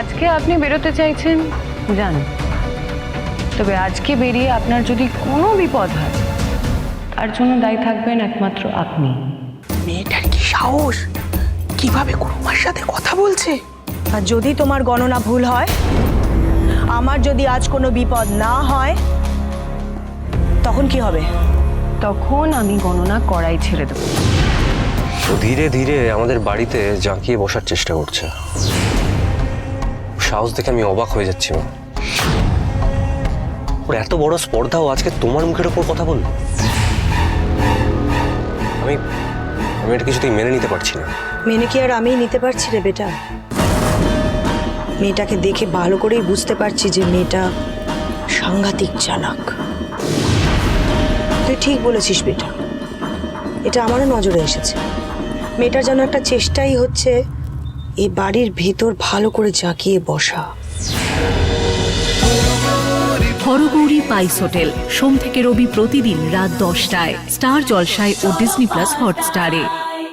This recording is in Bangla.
আজকে আপনি বেরোতে চাইছেন? যান তবে আজকে বেরিয়ে আপনার যদি কোনো বিপদ হয় তার জন্য দায়ী থাকবেন একমাত্র আপনি। মেয়েটার কি সাহস? কীভাবে কুরুমার সাথে কথা বলছে? আর যদি তোমার গণনা ভুল হয় আমার যদি আজ কোনো বিপদ না হয় তখন কি হবে? তখন আমি গণনা করাই ছেড়ে দেবো। ধীরে ধীরে আমাদের বাড়িতে জাঁকিয়ে বসার চেষ্টা করছে। সাহস দেখে আমি অবাক হয়ে যাচ্ছি, মা। ওর এত বড় স্পর্ধা ও আজকে তোমার মুখের ওপর কথা বলল? আমি আমি এটা কিছুতেই মেনে নিতে পারছি না। মেনে কি আর আমি নিতে পারছি রে বেটা? মেয়েটাকে দেখে ভালো করেই বুঝতে পারছি যে মেয়েটা সাংঘাতিক চালাক। তুই ঠিক বলেছিস বেটা। এটা আমারও নজরে এসেছে। মেয়েটার যেন একটা চেষ্টাই হচ্ছে এই বাড়ির ভেতর ভালো করে জাঁকিয়ে বসা। হরগৌরী পাইস হোটেল। সোম থেকে রবি প্রতিদিন রাত দশটায়। স্টার জলসায় ও ডিসনি প্লাস হটস্টারে।